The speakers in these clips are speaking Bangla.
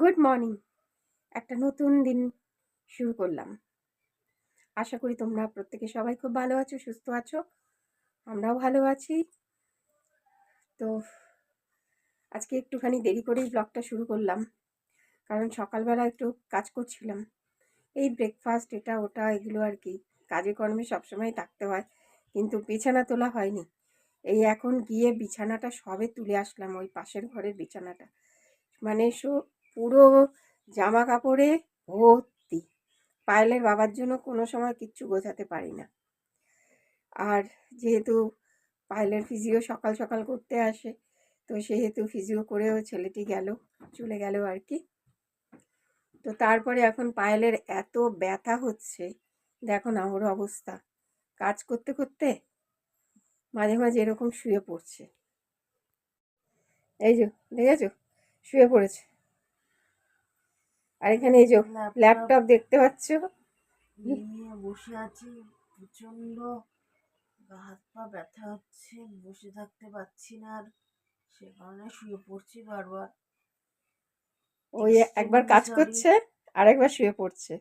গুড মর্নিং একটা নতুন দিন শুরু করলাম। আশা করি তোমরা প্রত্যেকে সবাই খুব ভালো আছো, সুস্থ আছো। আমরাও ভালো আছি। তো আজকে একটুখানি দেরি করেই ব্লগটা শুরু করলাম। কারণ সকালবেলা একটু কাজ করছিলাম। এই ব্রেকফাস্ট এটা, ওটা, এগুলো আর কি। কাজে কর্মে সবসময় থাকতে হয়, কিন্তু বিছানা তোলা হয়নি। এই এখন গিয়ে বিছানাটা সবে তুলে আসলাম, ওই পাশের ঘরের বিছানাটা। মানে সো পুরো জামা কাপড়ে ভর্তি। পায়েলের বাবার জন্য কোনো সময় কিচ্ছু গোছাতে পারি না। আর যেহেতু পায়েলের ফিজিও সকাল সকাল করতে আসে, তো সেহেতু ফিজিও করেও ছেলেটি গেল, চলে গেল আর কি। তো তারপরে এখন পায়েলের এত ব্যথা হচ্ছে, দেখো না ওর অবস্থা। কাজ করতে করতে মাঝে মাঝে এরকম শুয়ে পড়ছে। এই যে, দেখেছ? শুয়ে পড়েছে। আর এখানে এই যে ল্যাপটপ দেখতে পাচ্ছ? বসে আছি প্রচণ্ড হাত পা ব্যথা হচ্ছে বসে থাকতে পারছি না আর। সে কারণে শুয়ে পড়ছি বারবার। ওই একবার কাজ করছে আর একবার শুয়ে পড়ছে।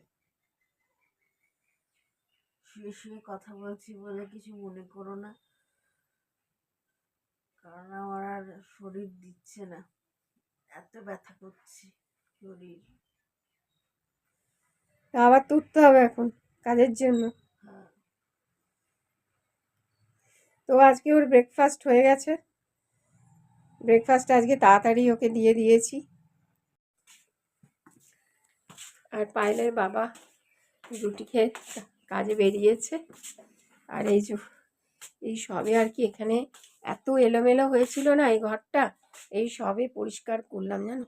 শুয়ে শুয়ে কথা বলছি বলে কিছু মনে করো না। কারণ আমার আর শরীর দিচ্ছে না। এত ব্যথা করছি শরীর। তা আবার তুলতে হবে এখন কাজের জন্য। হ্যাঁ। তো আজকে ওর ব্রেকফাস্ট হয়ে গেছে। ব্রেকফাস্ট আজকে তাড়াতাড়ি ওকে দিয়ে দিয়েছি। আর পায়েলের বাবা রুটি খেয়ে কাজে বেরিয়েছে। আর এই যে এই সবে আর কি এখানে এত এলোমেলো হয়েছিল না এই ঘরটা? এই সবে পরিষ্কার করলাম জানো?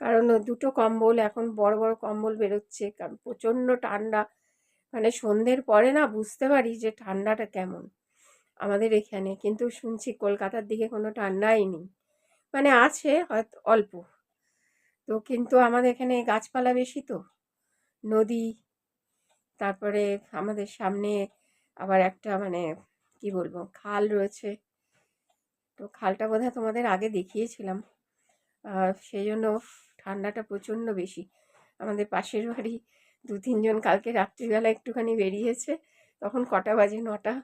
কারণ দুটো কম্বল এখন বড় বড় কম্বল বেরোচ্ছে। কারণ প্রচণ্ড ঠান্ডা। মানে সন্ধ্যের পরে না বুঝতে পারি যে ঠান্ডাটা কেমন আমাদের এখানে। কিন্তু শুনছি কলকাতার দিকে কোনো ঠান্ডাই নেই। মানে আছে হয়তো অল্প। তো কিন্তু আমাদের এখানে গাছপালা বেশি তো। নদী, তারপরে আমাদের সামনে আবার একটা মানে কি বলব, খাল রয়েছে। তো খালটা বোধহয় তোমাদের আগে দেখিয়েছিলাম। সেই জন্য ঠান্ডাটা প্রচণ্ড বেশি। আমাদের পাশের বাড়ি দু, তিনজন কালকে রাত্রিবেলা একটুখানি বেরিয়েছে, তখন কটা বাজে? নটা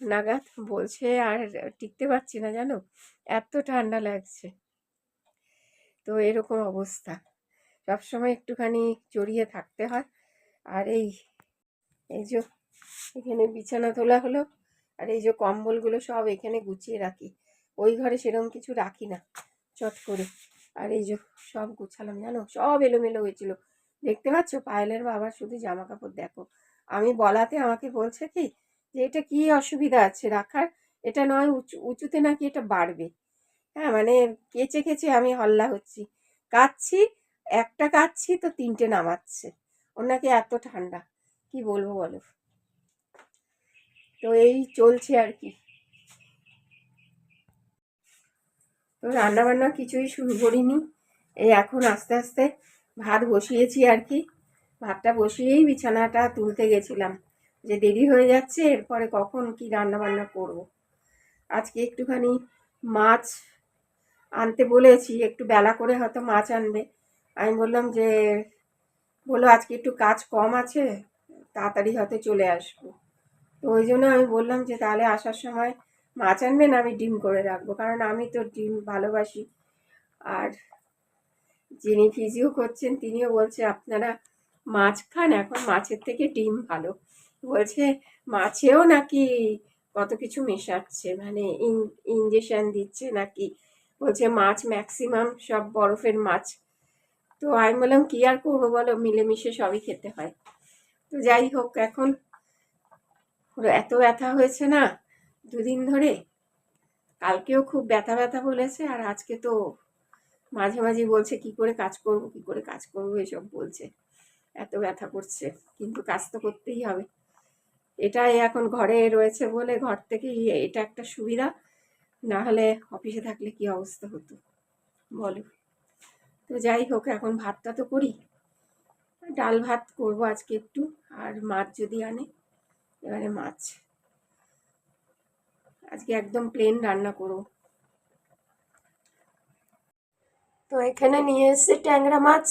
নাগাদ। বলছে, আর টিকতে পারছি না জানো? এত ঠান্ডা লাগছে। তো এরকম অবস্থা। সবসময় একটুখানি জড়িয়ে থাকতে হয়। আর এই এই যে এখানে বিছানা তোলা হলো, আর এই যে কম্বলগুলো সব এখানে গুছিয়ে রাখি। ওই ঘরে সেরকম কিছু রাখি না, চট করে। আর এই যে সব গুছালাম, জানো? সব এলোমেলো হয়েছিল। দেখতে পাচ্ছ? পায়েলের বাবার শুধু জামা কাপড় দেখো। আমি বলাতে আমাকে বলছে কি, যে এটা কি অসুবিধা আছে রাখার? এটা নয় উঁচু, উঁচুতে নাকি এটা বাড়বে। হ্যাঁ মানে কেচে কেচে আমি হল্লা হচ্ছি। কাচ্ছি একটা কাচ্ছি তো তিনটে নামাচ্ছে। ওর নাকি এত ঠান্ডা। কি বলব বলো? তো এই চলছে আর কি। তো রান্নাবান্না কিছুই শুরু করিনি। এই এখন আস্তে আস্তে ভাত বসিয়েছি আর কি। ভাতটা বসিয়েই বিছানাটা তুলতে গেছিলাম। যে দেরি হয়ে যাচ্ছে, এরপরে কখন কি রান্না বান্না করব। আজকে একটুখানি মাছ আনতে বলেছি, একটু বেলা করে হয়তো মাছ আনবে। আমি বললাম যে বলো আজকে একটু কাজ কম আছে, তাড়াতাড়ি হয়তো চলে আসব। তো ওই জন্য আমি বললাম যে, তাহলে আসার সময় মাছ আনবেন, আমি ডিম করে রাখব। কারণ আমি তো ডিম ভালোবাসি। আর যিনি ফিজিও করছেন, তিনিও বলছে, আপনারা মাছ খান, এখন মাছের থেকে ডিম ভালো। বলছে, মাছেও নাকি কত কিছু মেশাচ্ছে মানে ইঞ্জেকশন দিচ্ছে নাকি? বলছে, মাছ ম্যাক্সিমাম সব বরফের মাছ। তো আমি বললাম, কী আর করব বলো, মিলেমিশে সবই খেতে হয়। তো যাই হোক, এখন এত ব্যথা হয়েছে না দুদিন ধরে। কালকেও খুব ব্যথা ব্যথা বলেছে আর আজকে তো মাঝে মাঝে বলছে, কি করে কাজ করব, কি করে কাজ করব? এসব বলছে। এত ব্যথা করছে, কিন্তু কাজ তো করতেই হবে। এটাই এখন ঘরে রয়েছে বলে ঘর থেকে এটা একটা সুবিধা। না হলে অফিসে থাকলে কি অবস্থা হতো? বলো। তো যাই হোক, এখন ভাতটা তো করি। ডাল ভাত করব আজকে একটু, আর মাছ যদি আনে, এবারে মাছ। আজকে একদম প্লেন রান্না করো। তো এখানে নিয়ে এসছে ট্যাংরা মাছ।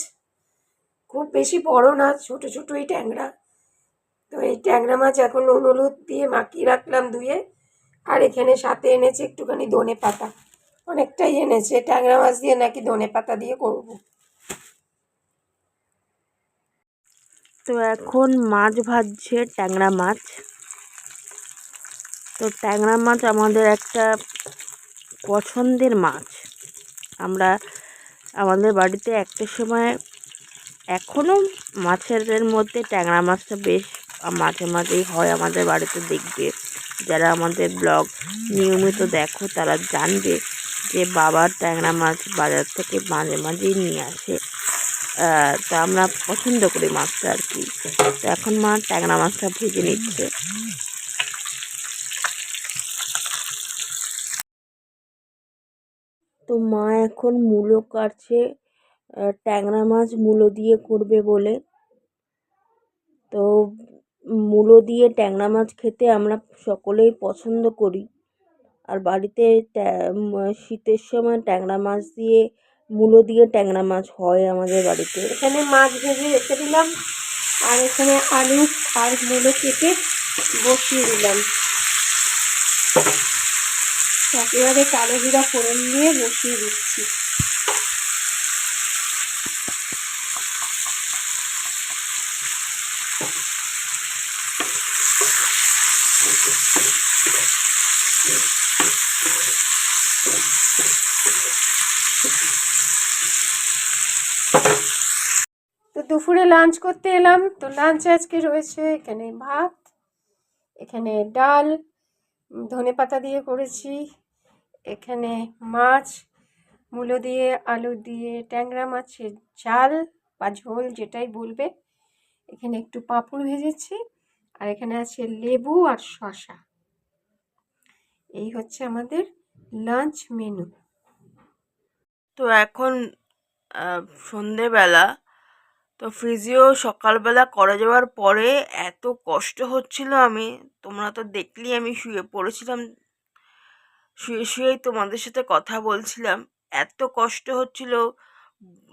খুব বেশি বড় না, ছোট ছোটই ট্যাংরা। তো এই ট্যাংরা মাছ এখন নুন, হলুদ দিয়ে মাখিয়ে রাখলাম ধুয়ে। আর এখানে সাথে এনেছে একটুখানি ধনে পাতা। অনেকটাই এনেছে, ট্যাংরা মাছ দিয়ে নাকি ধনে পাতা দিয়ে করব। তো এখন মাছ ভাজছে ট্যাংরা মাছ। তো ট্যাংরা মাছ আমাদের একটা পছন্দের মাছ। আমরা আমাদের বাড়িতে একটা সময় এখনও মাছের মধ্যে ট্যাংরা মাছটা বেশ মাঝে মাঝেই হয় আমাদের বাড়িতে দেখবে। যারা আমাদের ব্লগ নিয়মিত দেখো তারা জানবে যে বাবার ট্যাংরা মাছ বাজার থেকে মাঝে মাঝেই নিয়ে আসে। তা আমরা পছন্দ করি মাছটা আর কি। তো এখন মা ট্যাংরা মাছটা ভেজে নিচ্ছে। তো মা এখন মূলো কাটছে ট্যাংরা মাছ মূলো দিয়ে করবে বলে। তো মূলো দিয়ে ট্যাংরা মাছ খেতে আমরা সকলেই পছন্দ করি। আর বাড়িতে শীতের সময় ট্যাংরা মাছ দিয়ে, মূলো দিয়ে ট্যাংরা মাছ হয় আমাদের বাড়িতে। এখানে মাছ ভেজে রেখে দিলাম, আর এখানে আলু আর মূলো কেটে বসিয়ে দিলাম। একেবারে কালো জিরা ফোড়ন দিয়ে বসিয়ে দিচ্ছি। তো দুপুরে লাঞ্চ করতে এলাম। তো লাঞ্চে আজকে রয়েছে এখানে ভাত, এখানে ডাল ধনে পাতা দিয়ে করেছি। এখানে মাছ, মূলো দিয়ে, আলু দিয়ে, ট্যাংরা মাছের ঝাল বা ঝোল যেটাই বলবে। এখানে একটু পাঁপড় ভেজেছি আর এখানে আছে লেবু আর শসা। এই হচ্ছে আমাদের লাঞ্চ মেনু। তো এখন সন্ধেবেলা। তো ফিজিও সকালবেলা করে যাওয়ার পরে এত কষ্ট হচ্ছিল আমি, তোমরা তো দেখলি আমি শুয়ে পড়েছিলাম শুয়ে, শুয়েই তোমাদের সাথে কথা বলছিলাম। এত কষ্ট হচ্ছিল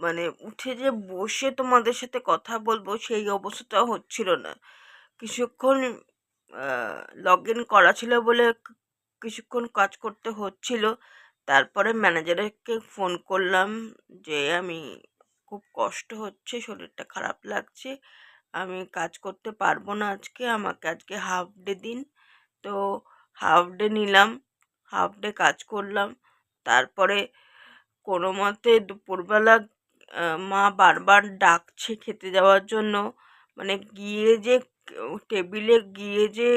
মানে উঠে যে বসে তোমাদের সাথে কথা বলব সেই অবস্থাটাও হচ্ছিল না। কিছুক্ষণ লগ ইন করা ছিল বলে কিছুক্ষণ কাজ করতে হচ্ছিল। তারপরে ম্যানেজারকে ফোন করলাম যে, আমি খুব কষ্ট হচ্ছে, শরীরটা খারাপ লাগছে, আমি কাজ করতে পারব না আজকে, আমাকে আজকে হাফ ডে দিন। তো হাফ ডে নিলাম। হাফ ডে কাজ করলাম। তারপরে কোনো মতে দুপুরবেলা মা বারবার ডাকছে খেতে যাওয়ার জন্য। মানে গিয়ে যে টেবিলে গিয়ে যে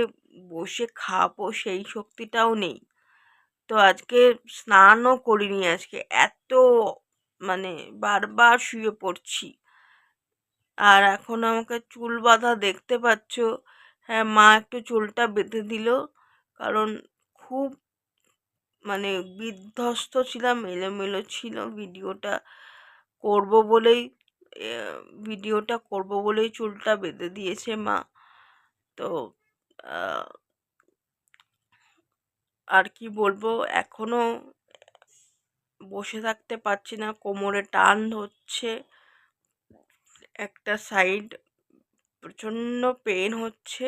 বসে খাব সেই শক্তিটাও নেই। তো আজকে স্নানও করিনি আজকে, এত মানে বারবার শুয়ে পড়ছি। আর এখন আমাকে চুল বাঁধা দেখতে পাচ্ছ। হ্যাঁ মা একটু চুলটা বেঁধে দিল, কারণ খুব মানে বিধ্বস্ত ছিলাম, এলোমেলো ছিল, ভিডিওটা করব বলেই ভিডিওটা করব বলেই চুলটা বেঁধে দিয়েছে মা। তো আর কি বলব, এখনও বসে থাকতে পারছি না, কোমরে টান হচ্ছে একটা সাইড প্রচণ্ড পেন হচ্ছে।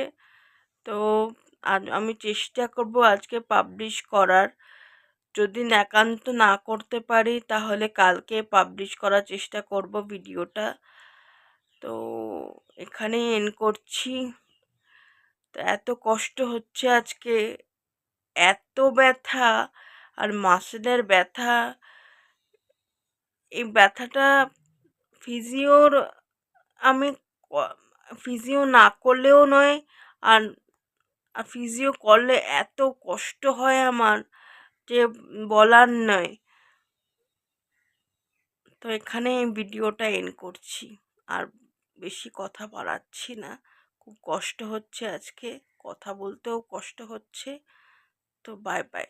তো আমি চেষ্টা করব আজকে পাবলিশ করার। যদি একান্ত না করতে পারি, তাহলে কালকে পাবলিশ করার চেষ্টা করব ভিডিওটা তো এখানে এন্ড করছি। তো এত কষ্ট হচ্ছে আজকে। এত ব্যথা আর মাসেলের ব্যথা। এই ব্যথাটা ফিজিওর আমি ফিজিও না করলেও নয়, আর ফিজিও করলে এত কষ্ট হয় আমার। যে বলার নয়। তো এখানে ভিডিওটা এন্ড করছি। আর বেশি কথা বাড়াচ্ছি না। খুব কষ্ট হচ্ছে আজকে। কথা বলতেও কষ্ট হচ্ছে। তো বাই বাই